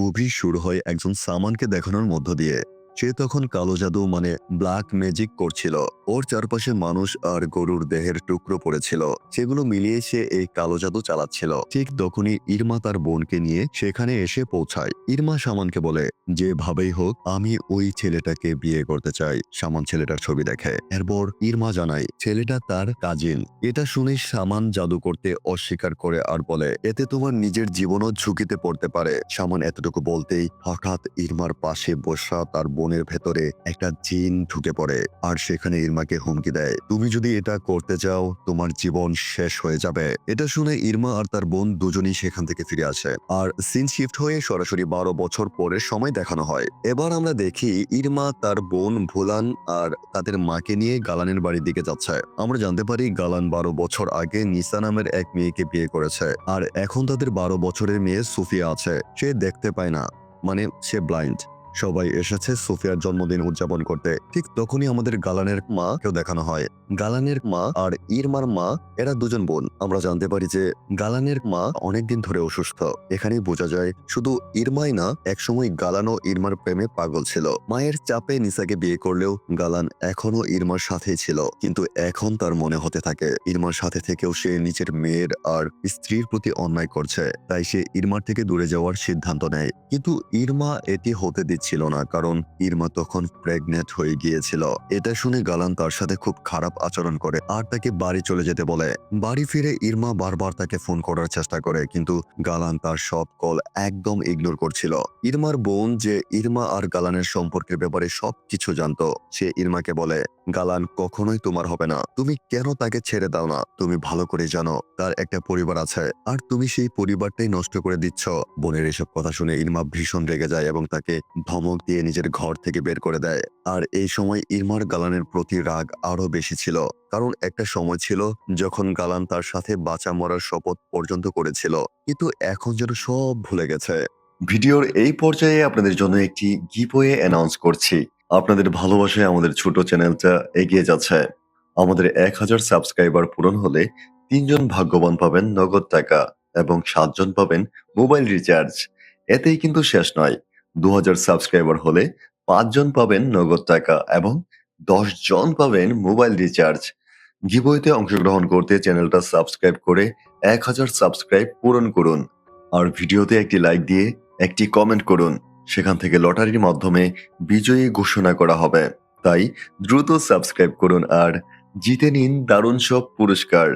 Movie শুরু হয় একজন সামানকে দেখানোর মধ্য দিয়ে। সে তখন কালো জাদু মানে ব্ল্যাক ম্যাজিক করছিল। ওর চারপাশে মানুষ আর গরুর দেহের টুকরো পড়েছিল। সেগুলো মিলিয়ে সে এই কালো জাদু চালাচ্ছিল। ঠিক তখনই ইরমা তার বোনকে নিয়ে সেখানে এসে পৌঁছায়। ইরমা সামানকে বলে, যেভাবেই হোক, আমি ওই ছেলেটাকে বিয়ে করতে চাই। সামান ছেলেটার ছবি দেখে। এরপর ইরমা জানায়, ছেলেটা তার কাজিন। এটা শুনে সামান জাদু করতে অস্বীকার করে আর বলে, এতে তোমার নিজের জীবনও ঝুঁকিতে পড়তে পারে। সামান এতটুকু বলতেই হঠাৎ ইরমার পাশে বসা তার বোনের ভেতরে একটা জিন ঢুকে পড়ে, আর সেখানে ইরমাকে হুমকি দেয়। তুমি যদি এটা করতে চাও, তোমার জীবন শেষ হয়ে যাবে। এটা শুনে ইরমা আর তার বোন দুজনই সেখান থেকে ফিরে আসে। আর সিন শিফট হয়ে সরাসরি বারো বছর পরে সময় দেখানো হয়। এবার আমরা দেখি ইরমা তার বোন ভুলান আর তাদের মাকে নিয়ে গালানের বাড়ির দিকে যাচ্ছে। আমরা জানতে পারি গালান বারো বছর আগে নিসা নামের এক মেয়েকে বিয়ে করেছে, আর এখন তাদের বারো বছরের মেয়ে সুফিয়া আছে। সে দেখতে পায় না মানে সে ব্লাইন্ড। সবাই এসেছে সোফিয়ার জন্মদিন উদযাপন করতে। ঠিক তখনই আমাদের গালানের মা কেউ দেখানো হয়। গালানের মা আর ইরমার মা, এরা দুজন বোন। আমরা জানতে পারি যে গালানের মা অনেকদিন ধরে অসুস্থ। এখানেই বোঝা যায়, শুধু ইরমাই না, একসময় গালান ও ইরমার প্রেমে পাগল ছিল। মায়ের চাপে নিসাকে বিয়ে করলেও গালান এখনও ইরমার সাথেই ছিল। কিন্তু এখন তার মনে হতে থাকে, ইরমার সাথে থেকেও সে নিজের মেয়ের আর স্ত্রীর প্রতি অন্যায় করছে। তাই সে ইরমার থেকে দূরে যাওয়ার সিদ্ধান্ত নেয়। কিন্তু ইরমা এটি হতে দিচ্ছিল না, কারণ ইরমা তখন প্রেগনেন্ট হয়ে গিয়েছিল। এটা শুনে গালান তার সাথে খুব খারাপ আচরণ করে আর তাকে বাড়ি চলে যেতে বলে। বাড়ি ফিরে ইরমা বারবার তাকে ফোন করার চেষ্টা করে, কিন্তু গালান তার সব কল একদম ইগনোর করছিল। ইরমার বোন যে ইরমা আর গালানের সম্পর্কের ব্যাপারে সব কিছু জানত, সে ইরমাকে বলে গালান কখনোই তোমার হবে না। তুমি কেন তাকে ছেড়ে দাও না? তুমি ভালো করে জানো, তার একটা পরিবার আছে। আর তুমি সেই পরিবারটাই নষ্ট করে দিচ্ছ। বোনের এসব কথা শুনে ইরমা ভীষণ রেগে যায় এবং তাকে ধমক দিয়ে নিজের ঘর থেকে বের করে দেয়। আর এই সময় ইরমার গালানের প্রতি রাগ আরও বেশি ছিল। কারণ একটা সময় ছিল যখন গালান তার সাথে বাঁচা মরার শপথ পর্যন্ত করেছিল। কিন্তু এখন যেন সব ভুলে গেছে। ভিডিওর এই পর্যায়ে আপনাদের জন্য একটি গিপওয়ে অ্যানাউন্স করছি। আপনাদের ভালোবাসায় আমাদের ছোট চ্যানেলটা এগিয়ে যাচ্ছে। আমাদের এক হাজার সাবস্ক্রাইবার পূরণ হলে তিনজন ভাগ্যবান পাবেন নগদ টাকা এবং সাতজন পাবেন মোবাইল রিচার্জ। এতেই কিন্তু শেষ নয়। দু হাজার সাবস্ক্রাইবার হলে পাঁচজন পাবেন নগদ টাকা এবং দশ জন পাবেন মোবাইল রিচার্জ। গিবইতে অংশগ্রহণ করতে চ্যানেলটা সাবস্ক্রাইব করে এক হাজার সাবস্ক্রাইব পূরণ করুন। আর ভিডিওতে একটি লাইক দিয়ে একটি কমেন্ট করুন। সেখান থেকে লটারির মাধ্যমে বিজয়ী ঘোষণা করা হবে। তাই দ্রুত সাবস্ক্রাইব করুন আর জিতে নিন দারুণ সব পুরস্কার।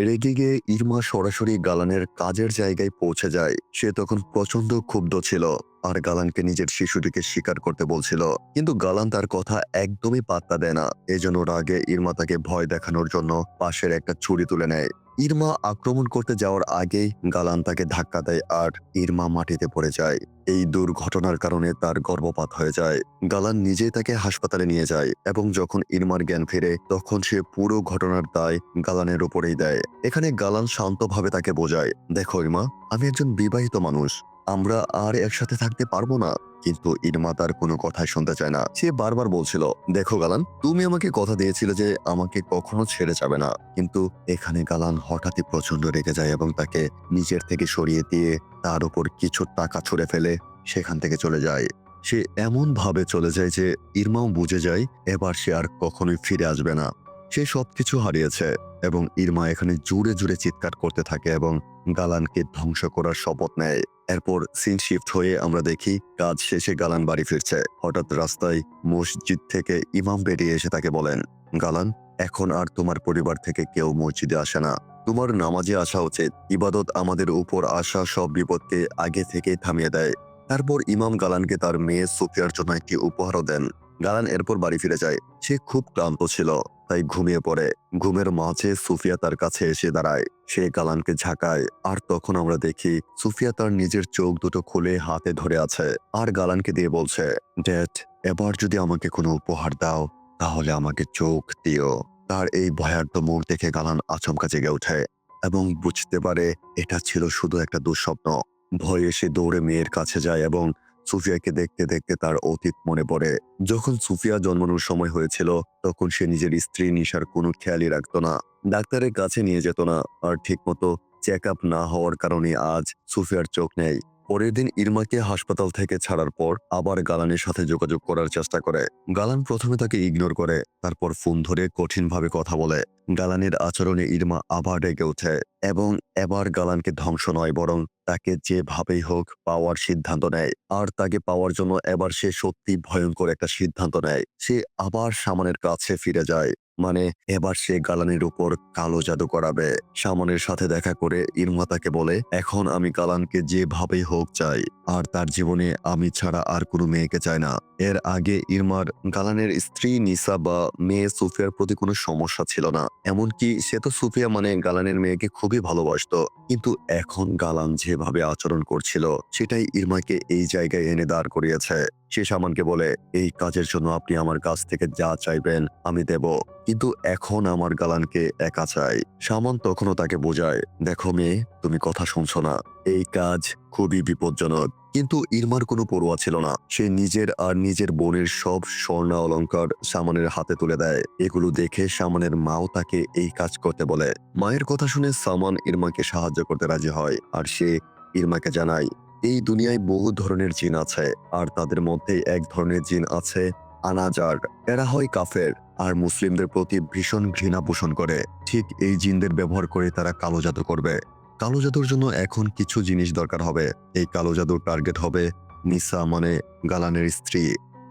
রেগে ইরমা সরাসরি গালানের কাজের জায়গায় পৌঁছে যায়। সে তখন প্রচণ্ড ক্ষুব্ধ ছিল আর গালানকে নিজের শিশুটিকে স্বীকার করতে বলছিল। কিন্তু গালান তার কথা একদমই পাত্তা দেয় না। এজন্য রাগে ইরমা তাকে ভয় দেখানোর জন্য পাশের একটা ছুরি তুলে নেয়। ইরমা আক্রমণ করতে যাওয়ার আগেই গালান তাকে ধাক্কা দেয় আর ইরমা মাটিতে পড়ে যায়। এই দুর্ঘটনার কারণে তার গর্ভপাত হয়ে যায়। গালান নিজেই তাকে হাসপাতালে নিয়ে যায় এবং যখন ইরমার জ্ঞান ফিরে, তখন সে পুরো ঘটনার দায় গালানের উপরেই দেয়। এখানে গালান শান্তভাবে তাকে বোঝায়, দেখো ইরমা, আমি একজন বিবাহিত মানুষ। আমরা আর একসাথে থাকতে পারব না। কিন্তু ইরমা তার কোনো কথাই শুনতে চায় না। সে বারবার বলছিল, দেখো গালান, তুমি আমাকে কথা দিয়েছিলে যে আমাকে কখনো ছেড়ে যাবে না। কিন্তু এখানে গালান হঠাৎই প্রচণ্ড রেগে যায় এবং তাকে নিজের থেকে সরিয়ে দিয়ে তার উপর কিছু টাকা ছুড়ে ফেলে সেখান থেকে চলে যায়। সে এমন ভাবে চলে যায় যে ইরমাও বুঝে যায়, এবার সে আর কখনোই ফিরে আসবে না। সে সবকিছু হারিয়েছে এবং ইরমা এখানে জুড়ে জুড়ে চিৎকার করতে থাকে এবং গালানকে ধ্বংস করার শপথ নেয়। এরপর সিন শিফট হয়ে আমরা দেখি, কাজ শেষে গালান বাড়ি ফিরছে। হঠাৎ রাস্তায় মসজিদ থেকে ইমাম বেরিয়ে এসে তাকে বলেন, গালান, এখন আর তোমার পরিবার থেকে কেউ মসজিদে আসে না। তোমার নামাজে আসা উচিত। ইবাদত আমাদের উপর আসা সব বিপদকে আগে থেকে থামিয়ে দেয়। তারপর ইমাম গালানকে তার মেয়ে সুফিয়ার জন্য একটি উপহারও দেন। গালান এরপর বাড়ি ফিরে যায়। সে খুব ক্লান্ত ছিল। তাই ঘুমিয়ে পড়ে। ঘুমের মাঝে সুফিয়া তার কাছে এসে দাঁড়ায়। সে গালানকে ঝাঁকায়। আর তখন আমরা দেখি সুফিয়া তার নিজের চোখ দুটো খুলে হাতে ধরে আছে। আর গালানকে দিয়ে বলছে, ড্যাড, এবার যদি আমাকে কোনো উপহার দাও, তাহলে আমাকে চোখ দিও। তার এই ভয়ার্থ মুখ দেখে গালান আচমকা জেগে ওঠে এবং বুঝতে পারে এটা ছিল শুধু একটা দুঃস্বপ্ন। ভয়ে সে দৌড়ে মেয়ের কাছে যায় এবং সুফিয়াকে দেখতে দেখতে তার অতীত মনে পড়ে। যখন সুফিয়া জন্মানোর সময় হয়েছিল, তখন সে নিজের স্ত্রী নিশার কোনো খেয়ালই রাখতো না। ডাক্তারের কাছে নিয়ে যেত না, আর ঠিকমতো চেক আপ না হওয়ার কারণে আজ সুফিয়ার চোখ নেই। পরের দিন ইরমাকে হাসপাতাল থেকে ছাড়ার পর আবার গালানের সাথে যোগাযোগ করার চেষ্টা করে। গালান প্রথমে তাকে ইগনোর করে, তারপর ফোন ধরে কঠিনভাবে কথা বলে। গালানের আচরণে ইরমা আবার রেগে ওঠে এবং এবার গালানকে ধ্বংস নয়, বরং তাকে যেভাবেই হোক পাওয়ার সিদ্ধান্ত নেয়। আর তাকে পাওয়ার জন্য এবার সে সত্যি ভয়ঙ্কর একটা সিদ্ধান্ত নেয়। সে আবার সামনের কাছে ফিরে যায় মানে এবার সে গালানের উপর কালো জাদু করাবে। সামনের সাথে দেখা করে ইরমা তাকে বলে, এখন আমি গালানকে যেভাবেই হোক চাই, আর তার জীবনে আমি ছাড়া আর কোনো মেয়েকে চাই না। এর আগে ইরমার গালানের স্ত্রী নিসা বা মেয়ে সুফিয়ার প্রতি কোনো সমস্যা ছিল না। এমনকি সে তো সুফিয়া মানে গালানের মেয়েকে খুবই ভালোবাসতো। কিন্তু এখন গালান যেভাবে আচরণ করছিল, সেটাই ইরমাকে এই জায়গায় এনে দাঁড় করিয়েছে। সে সামানকে বলে, এই কাজের জন্য আপনি আমার কাছ থেকে যা চাইবেন আমি দেব, কিন্তু এখন আমার গালানকে একা চাই। সামান তখনও তাকে বোঝায়, দেখো মেয়ে, তুমি কথা শুনছো না। এই কাজ খুবই বিপজ্জনক। কিন্তু ইরমার কোনো পড়ুয়া ছিল না। সে নিজের আর নিজের বোনের সব স্বর্ণ অলংকার সামানের হাতে তুলে দেয়। এগুলো দেখে সামানের মাও তাকে এই কাজ করতে বলে। মায়ের কথা শুনে সামান ইরমাকে সাহায্য করতে রাজি হয় আর সে ইরমাকে জানায়, এই দুনিয়ায় বহু ধরনের জিন আছে আর তাদের মধ্যে এক ধরনের জিন আছে আনাজার। এরা হয় কাফের আর মুসলিমদের প্রতি ভীষণ ঘৃণা পোষণ করে। ঠিক এই জিনদের ব্যবহার করে তারা কালো জাদু করবে। কালো জাদুর জন্য এখন কিছু জিনিস দরকার হবে। এই কালো জাদুর টার্গেট হবে নিসা মানে গালানের স্ত্রী,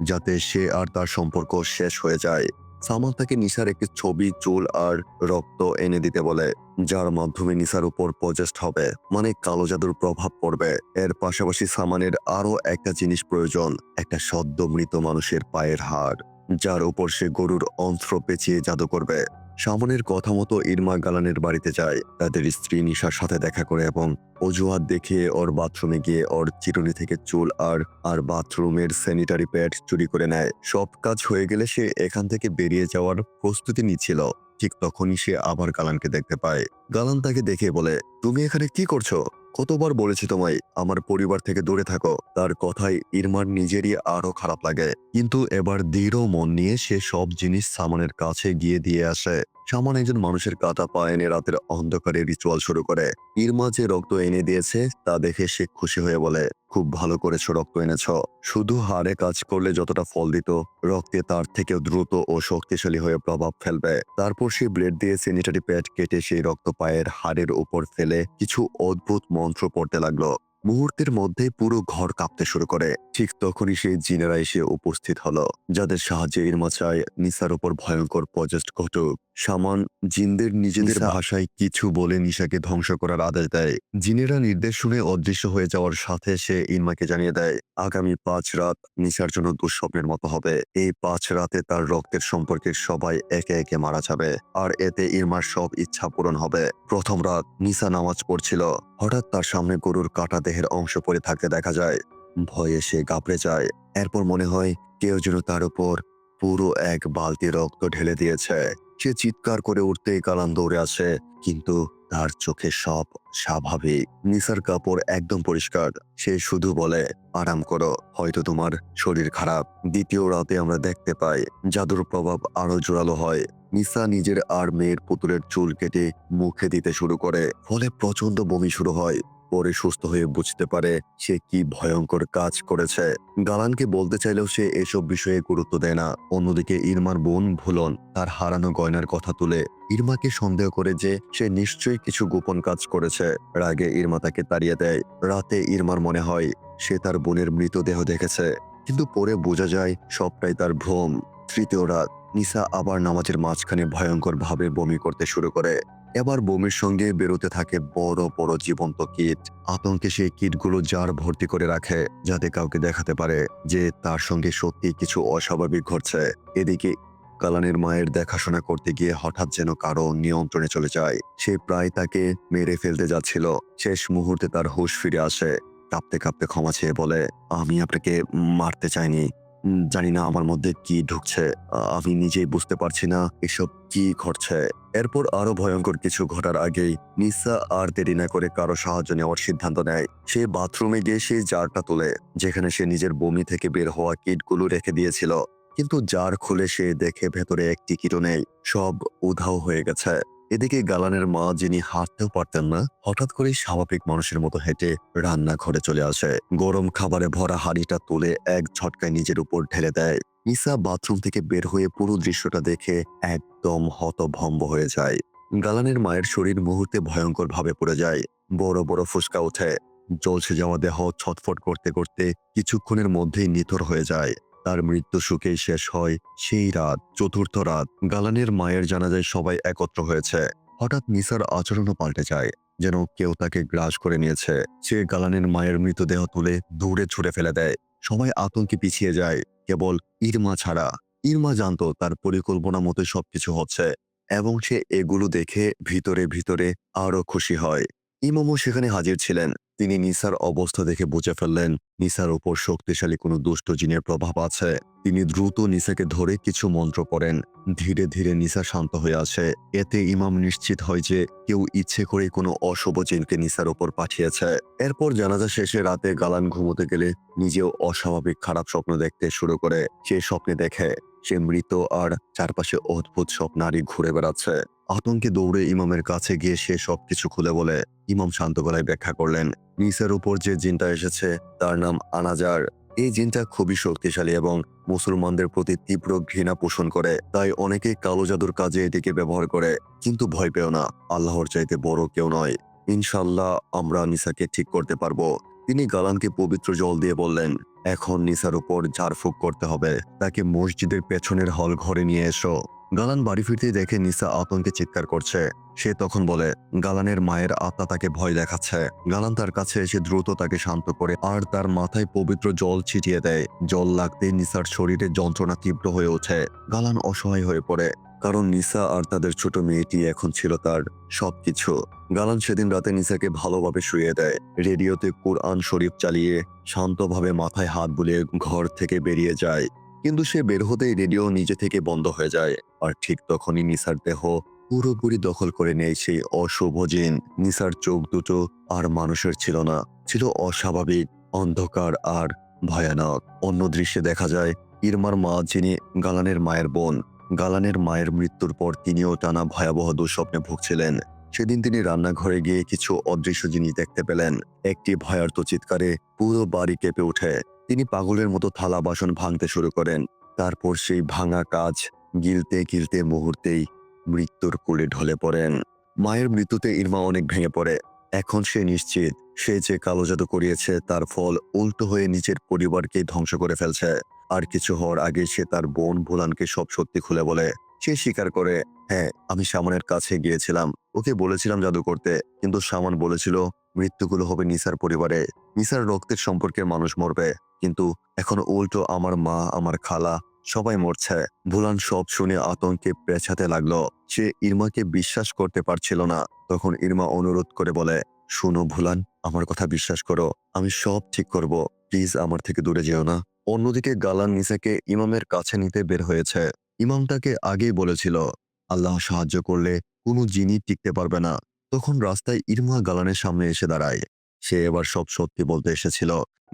যাতে সে আর তার সম্পর্ক শেষ হয়ে যায়। সামান তাকে নিসার একটি ছবি, চুল আর রক্ত এনে দিতে বলে, যার মাধ্যমে নিসার উপর পজেস্ট হবে মানে কালো জাদুর প্রভাব পড়বে। এর পাশাপাশি সামানের আরও একটা জিনিস প্রয়োজন, একটা সদ্য মৃত মানুষের পায়ের হাড়, যার উপর সে গরুর অন্ত্র পেঁচিয়ে জাদু করবে। সামনের কথা মতো ইরমা গালানের বাড়িতে যায়। তাদের স্ত্রী নিশার সাথে দেখা করে এবং অজুহাত দেখে ওর বাথরুমে গিয়ে ওর চিরুনি থেকে চুল আর আর বাথরুমের স্যানিটারি প্যাড চুরি করে নেয়। সব কাজ হয়ে গেলে সে এখান থেকে বেরিয়ে যাওয়ার প্রস্তুতি নিচ্ছিল। ঠিক তখনই সে আবার গালানকে দেখতে পায়। গালান তাকে দেখে বলে, তুমি এখানে কি করছ? কতবার বলেছি তোমায়, আমার পরিবার থেকে দূরে থাকো। তার কথায় ইরমার নিজেরই আরও খারাপ লাগে। কিন্তু এবার দৃঢ় মন নিয়ে সে সব জিনিস সামানের কাছে গিয়ে দিয়ে আসে। সামান একজন মানুষের কাটা পা এনে রাতের অন্ধকারে রিচুয়াল শুরু করে। ইরমা যে রক্ত এনে দিয়েছে, তা দেখে সে খুশি হয়ে বলে, খুব ভালো করেছ রক্ত এনেছ। শুধু হাড়ে কাজ করলে যতটা ফল দিত, রক্তে তার থেকেও দ্রুত ও শক্তিশালী হয়ে প্রভাব ফেলবে। তারপর সে ব্লেড দিয়ে স্যানিটারি প্যাড কেটে সেই রক্ত পায়ের হাড়ের উপর ফেলে কিছু অদ্ভুত মন্ত্র পড়তে লাগল। মুহূর্তের মধ্যে পুরো ঘর কাঁপতে শুরু করে। ঠিক তখনই সেই জিনেরা এসে উপস্থিত হলো, যাদের সাহায্যে ইরমা চায় নিসার উপর ভয়ঙ্কর পজেস্ট ঘটুক। সামান জিনদের নিজেদের। ভাষায় কিছু বলে নিশাকে ধ্বংস করার আদেশ দেয়। জিনেরা নির্দেশ শুনে অদৃশ্য হয়ে যাওয়ার সাথে সে ইরমাকে জানিয়ে দেয় আগামী পাঁচ রাত নিশার জন্য দুঃস্বপ্নের মতো হবে। এই পাঁচ রাতে তার রক্তের সম্পর্কের সবাই একে একে মারা যাবে আর এতে ইরমার সব ইচ্ছা পূরণ হবে। প্রথম রাত নিশা নামাজ পড়ছিল। হঠাৎ তার সামনে গরুর কাটা দেহের অংশ পড়ে থাকতে দেখা যায়। ভয়ে সে গাবড়ে যায়। এরপর মনে হয় কেউ যেন তার উপর পুরো এক বালতি রক্ত ঢেলে দিয়েছে। সে চিৎকার করে উঠতেই কালান দৌড়ে আসে, কিন্তু তার চোখে সব স্বাভাবিক। নিসার কাপড় একদম পরিষ্কার। সে শুধু বলে, আরাম করো, হয়তো তোমার শরীর খারাপ। দ্বিতীয় রাতে আমরা দেখতে পাই, জাদুর প্রভাব আরও জোরালো হয়। নিসা নিজের আর মেয়ের পুতুলের চুল কেটে মুখে দিতে শুরু করে, ফলে প্রচণ্ড বমি শুরু হয়। পরে সুস্থ হয়ে বুঝতে পারে সে কি ভয়ঙ্কর কাজ করেছে। গালানকে বলতে চাইলেও সে এসব বিষয়ে গুরুত্ব দেয় না। অন্যদিকে ইরমার বোন ভুলন তার হারানো গয়নার কথা তুলে। ইরমাকে সন্দেহ করে যে সে নিশ্চয়ই কিছু গোপন কাজ করেছে। রাগে ইরমা তাকে তাড়িয়ে দেয়। রাতে ইরমার মনে হয় সে তার বোনের মৃতদেহ দেখেছে। কিন্তু পরে বোঝা যায় সবটাই তার ভ্রম। তৃতীয় রাত, নিসা আবার নামাজের মাঝখানে ভয়ঙ্কর ভাবে বমি করতে শুরু করে। এবার বমির সঙ্গে বেরোতে থাকে বড় বড় জীবন্ত কীট। আতঙ্কে সেই কীটগুলো জার ভর্তি করে রাখে, যাতে কাউকে দেখাতে পারে যে তার সঙ্গে সত্যি কিছু অস্বাভাবিক ঘটছে। এদিকে কালানের মায়ের দেখাশোনা করতে গিয়ে হঠাৎ যেন কারও নিয়ন্ত্রণে চলে যায়। সে প্রায় তাকে মেরে ফেলতে যাচ্ছিল। শেষ মুহূর্তে তার হুশ ফিরে আসে। কাঁপতে কাঁপতে ক্ষমা চেয়ে বলে, আমি আপনাকে মারতে চাইনি। জানি না আমার মধ্যে কি ঢুকছে। আমি নিজেই বুঝতে পারছি না এসব কি ঘটছে। এরপর আরও ভয়ঙ্কর কিছু ঘটার আগেই নিসা আর দেরি না করে কারও সাহায্য নেওয়ার সিদ্ধান্ত নেয়। সে বাথরুমে গিয়ে সেই জারটা তোলে, যেখানে সে নিজের বমি থেকে বের হওয়া কিটগুলো রেখে দিয়েছিল। কিন্তু জার খুলে সে দেখে ভেতরে একটি কিটও নেই, সব উধাও হয়ে গেছে। এদিকে গালানের মা যিনি হাঁটতেও পারতেন না, হঠাৎ করেই স্বাভাবিক মানুষের মতো হেঁটে রান্নাঘরে চলে আসে। গরম খাবারে ভরা হাঁড়িটা তুলে এক ঝটকায় নিজের উপর ঢেলে দেয়। নিসা বাথরুম থেকে বের হয়ে পুরো দৃশ্যটা দেখে একদম হতভম্ব হয়ে যায়। গালানের মায়ের শরীর মুহূর্তে ভয়ঙ্কর ভাবে পড়ে যায়। বড় বড় ফুসকা ওঠে। জলসে যাওয়া দেহ ছটফট করতে করতে কিছুক্ষণের মধ্যেই নিথর হয়ে যায়। তার মৃত্যু সুখেই শেষ হয় সেই রাত, চতুর্থ রাত। গালানের মায়ের জানাজায় সবাই একত্র হয়েছে। হঠাৎ নিসার আচরণও পাল্টে যায়, যেন কেউ তাকে গ্রাস করে নিয়েছে। সে গালানের মায়ের মৃতদেহ তুলে দূরে ছুড়ে ফেলে দেয়। সবাই আতঙ্কে পিছিয়ে যায়। কেবল ইরমা ছাড়া। ইরমা জানতো তার পরিকল্পনা মতো সবকিছু হচ্ছে এবং সে এগুলো দেখে ভিতরে ভিতরে আরও খুশি হয়। ইমামও সেখানে হাজির ছিলেন। তিনি নিসার অবস্থা দেখে বুঝে ফেললেন, নিসার উপর শক্তিশালী কোনো দুষ্ট জিনের প্রভাব আছে। তিনি দ্রুত নিসাকে ধরে কিছু মন্ত্র করেন ধীরে ধীরে নিসা শান্ত হয়ে আসে এতে ইমাম নিশ্চিত হয় যে, কেউ ইচ্ছে করে কোনো অশুভ জিনকে নিসার উপর পাঠিয়েছে। এরপর জানাজা শেষে রাতে গালান ঘুমোতে গেলে নিজেও অস্বাভাবিক খারাপ স্বপ্ন দেখতে শুরু করে। সে স্বপ্নে দেখে। সে মৃত আর চারপাশে অদ্ভুত সব নারী ঘুরে বেড়াচ্ছে। আতঙ্কে দৌড়ে ইমামের কাছে গিয়ে সে সবকিছু খুলে বলে। ইমাম শান্ত গলায় ব্যাখ্যা করলেন, নিসের উপর যে জিনটা এসেছে, তার নাম আনাজার। এই জিনটা খুবই শক্তিশালী এবং মুসলমানদের প্রতি তীব্র ঘৃণা পোষণ করে। তাই অনেকে কালো জাদুর কাজে এটিকে ব্যবহার করে। কিন্তু ভয় পেও না, আল্লাহর চাইতে বড় কেউ নয়। ইনশাল্লাহ আমরা নিসাকে ঠিক করতে পারব। তিনি গালানকে পবিত্র জল দিয়ে বললেন, এখন নিসার উপর ঝাড়ফুঁক করতে হবে। তাকে মসজিদের পেছনের হল ঘরে নিয়ে এসো। গালান বাড়ি ফিরতে দেখে নিসা আতঙ্কে চিৎকার করছে। সে তখন বলে, গালানের মায়ের আত্মা তাকে ভয় দেখাচ্ছে। গালান তার কাছে এসে দ্রুত তাকে শান্ত করে আর তার মাথায় পবিত্র জল ছিটিয়ে দেয়। জল লাগতে নিসার শরীরে যন্ত্রণা তীব্র হয়ে ওঠে। গালান অসহায় হয়ে পড়ে। কারণ নিসা আর তাদের ছোট মেয়েটি এখন ছিল তার সবকিছু। গালান সেদিন রাতে নিসাকে ভালোভাবে শুয়ে দেয়। রেডিওতে কোরআন শরীফ চালিয়ে শান্তভাবে মাথায় হাত বুলিয়ে ঘর থেকে বেরিয়ে যায়। কিন্তু সে বের হতেই রেডিও নিজে থেকে বন্ধ হয়ে যায়। আর ঠিক তখনই নিসার দেহ পুরোপুরি দখল করে নেয় সেই অশুভ জিন। নিসার চোখ দুটো আর মানুষের ছিল না। ছিল অস্বাভাবিক, অন্ধকার আর ভয়ানক। অন্য দৃশ্যে দেখা যায়, ইরমার মা যিনি গালানের মায়ের বোন। গালানের মায়ের মৃত্যুর পর তিনিও টানা ভয়াবহ দুঃস্বপ্নে ভুগছিলেন। সেদিন তিনি রান্নাঘরে গিয়ে কিছু অদৃশ্য জিনিস দেখতে পেলেন। একটি ভয়ার্ত চিৎকারে পুরো বাড়ি কেঁপে ওঠে। তিনি পাগলের মতো থালা বাসন ভাঙতে শুরু করেন। তারপর সেই ভাঙা কাজ গিলতে গিলতে মুহূর্তেই মৃত্যুর কোলে ঢলে পড়েন। মায়ের মৃত্যুতে ইরমা অনেক ভেঙে পড়ে। এখন সে নিশ্চিত, সে যে কালো জাদু করিয়েছে, তার ফল উল্টো হয়ে নিজের পরিবারকে ধ্বংস করে ফেলছে। আর কিছু হওয়ার আগে সে তার বোন ভুলানকে সব সত্যি খুলে বলে। সে স্বীকার করে হ্যাঁ আমি সামনের কাছে গিয়েছিলাম। ওকে বলেছিলাম জাদু করতে, কিন্তু সামান বলেছিল, মৃত্যুগুলো হবে নিসার পরিবারে। নিসার রক্তের সম্পর্কের মানুষ মরবে। কিন্তু এখন উল্টো আমার মা, আমার খালা, সবাই মরছে। ভুলান সব শুনে আতঙ্কে পেছাতে লাগল। সে ইরমাকে বিশ্বাস করতে পারছিল না। তখন ইরমা অনুরোধ করে বলে, শুনো ভুলান, আমার কথা বিশ্বাস করো। আমি সব ঠিক করব। প্লিজ আমার থেকে দূরে যেও না। অন্যদিকে গালান নিসাকে ইমামের কাছে নিতে বের হয়েছে। ইমাম তাকে আগেই বলেছিল, আল্লাহ সাহায্য করলে কোনো জিনিস টিকতে পারবে না। তখন রাস্তায় ইরমা গালানের সামনে এসে দাঁড়ায়। সে এবার সব সত্যি বলতে এসেছিল।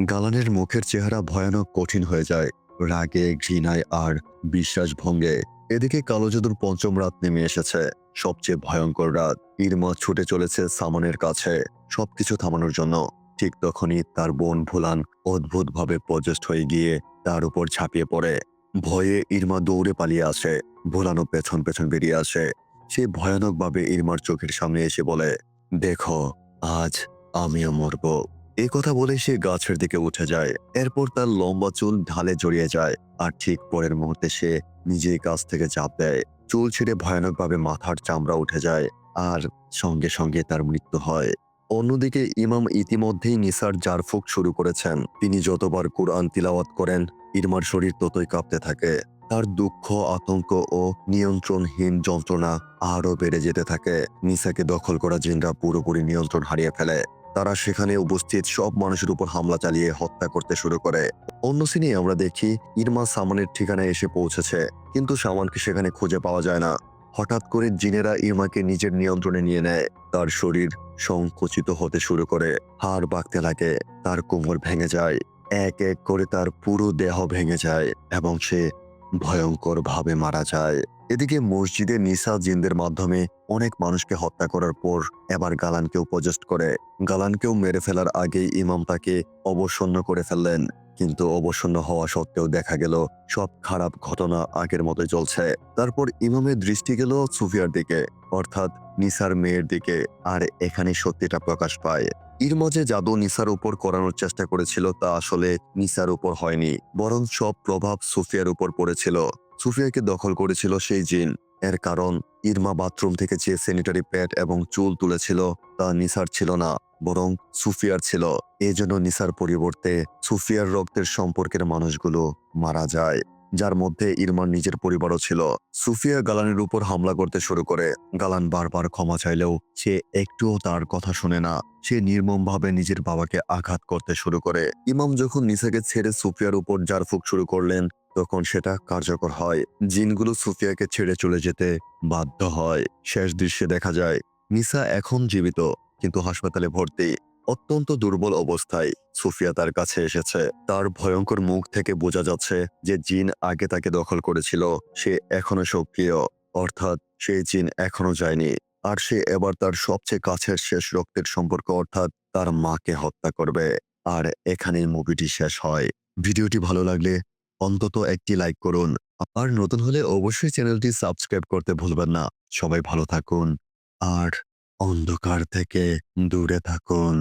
গালানের মুখের চেহারা ভয়ানক কঠিন হয়ে যায়। রাগে, ঘৃণায় আর বিশ্বাস ভঙ্গে। এদিকে কালো জাদুর পঞ্চম রাত নেমে এসেছে। সবচেয়ে ভয়ঙ্কর রাত। ইরমা ছুটে চলেছে সামনের কাছে। সবকিছু থামানোর জন্য। ঠিক তখনই তার বোন ভুলান অদ্ভুতভাবে পজেস্ট হয়ে গিয়ে তার উপর ঝাঁপিয়ে পড়ে। ভয়ে ইরমা দৌড়ে পালিয়ে আসে। ভোলানো পেছন পেছন বেরিয়ে আসে। সে ভয়ানকভাবে ইরমার চোখের সামনে এসে বলে, দেখো, আজ আমিও মরব। এই কথা বলে সে গাছের দিকে উঠে যায়। এরপর তার লম্বা চুল ঢালে জড়িয়ে যায় আর ঠিক পরের মুহূর্তে সে নিজেই গাছ থেকে চাপ দেয়। চুল ছিঁড়ে ভয়ানকভাবে মাথার চামড়া উঠে যায় আর সঙ্গে সঙ্গে তার মৃত্যু হয়। অন্যদিকে ইমাম ইতিমধ্যেই নিসার জারফুক শুরু করেছেন। তিনি যতবার কোরআন তিলাওয়াত করেন, ইরমার শরীর ততই কাঁপতে থাকে। তার দুঃখ, আতঙ্ক ও নিয়ন্ত্রণহীন যন্ত্রণা আরও বেড়ে যেতে থাকে। নিসাকে দখল করা জিনরা পুরোপুরি নিয়ন্ত্রণ হারিয়ে ফেলে। তারা সেখানে উপস্থিত সব মানুষের উপর হামলা চালিয়ে হত্যা করতে শুরু করে। অন্য সিনে আমরা দেখি, ইরমা সামানের ঠিকানায় এসে পৌঁছেছে, কিন্তু সামানকে সেখানে খুঁজে পাওয়া যায় না। হঠাৎ করে জিনেরা ইরমাকে নিজের নিয়ন্ত্রণে নিয়ে নেয়। তার শরীর সংকুচিত হতে শুরু করে। হাড় বাঁকতে লাগে, তার কোমর ভেঙে যায়। এক এক করে তার পুরো দেহ ভেঙে যায় এবং সে ভয়ঙ্কর ভাবে মারা যায়। এদিকে মসজিদে নিসা জিনদের মাধ্যমে অনেক মানুষকে হত্যা করার পর এবার গালানকেও পজেস্ট করে। গালানকেও মেরে ফেলার আগেই ইমাম তাকে অবসন্ন করে ফেললেন। কিন্তু অবসন্ন হওয়া সত্ত্বেও দেখা গেল, সব খারাপ ঘটনা আগের মতোই চলছে। তারপর ইমামের দৃষ্টি গেল সুফিয়ার দিকে, অর্থাৎ নিসার মেয়ের দিকে, আর এখানে সত্যিটা প্রকাশ পায়। ইরমা যে জাদু নিসার উপর করানোর চেষ্টা করেছিল, তা আসলে নিসার উপর হয়নি, বরং সব প্রভাব সুফিয়ার উপর পড়েছিল। সুফিয়াকে দখল করেছিল সেই জিন। এর কারণ, ইরমা বাথরুম থেকে যে স্যানিটারি প্যাড এবং চুল তুলেছিল, তা নিসার ছিল না। বরং সুফিয়ার ছিল। এজন্য নিসার পরিবর্তে সুফিয়ার রক্তের সম্পর্কের মানুষগুলো মারা যায়, যার মধ্যে ইরমান নিজের পরিবারও ছিল। সুফিয়া গালানের উপর হামলা করতে শুরু করে। গালান বারবার ক্ষমা চাইলেও সে একটুও তার কথা শুনে না। সে নির্মমভাবে নিজের বাবাকে আঘাত করতে শুরু করে। ইমাম যখন নিসাকে ছেড়ে সুফিয়ার উপর জারফুক শুরু করলেন, তখন সেটা কার্যকর হয়। জিনগুলো সুফিয়াকে ছেড়ে চলে যেতে বাধ্য হয়। শেষ দৃশ্যে দেখা যায়, নিসা এখন জীবিত। কিন্তু হাসপাতালে ভর্তি অত্যন্ত দুর্বল অবস্থায় সুফিয়া তার কাছে এসেছে। তার ভয়ঙ্কর মুখ থেকে বোঝা যাচ্ছে যে জিন আগে তাকে দখল করেছিল, সে এখনও সক্রিয়। অর্থাৎ সেই জিন এখনও যায়নি। আর সে এবার তার সবচেয়ে কাছের শেষ রক্তের সম্পর্ক, অর্থাৎ তার মাকে হত্যা করবে। আর এখানে মুভিটি শেষ হয়। ভিডিওটি ভালো লাগলে অন্তত একটি লাইক করুন। আর নতুন হলে অবশ্যই চ্যানেলটি সাবস্ক্রাইব করতে ভুলবেন না। সবাই ভালো থাকুন। আর অন্ধকার থেকে দূরে থাকুন।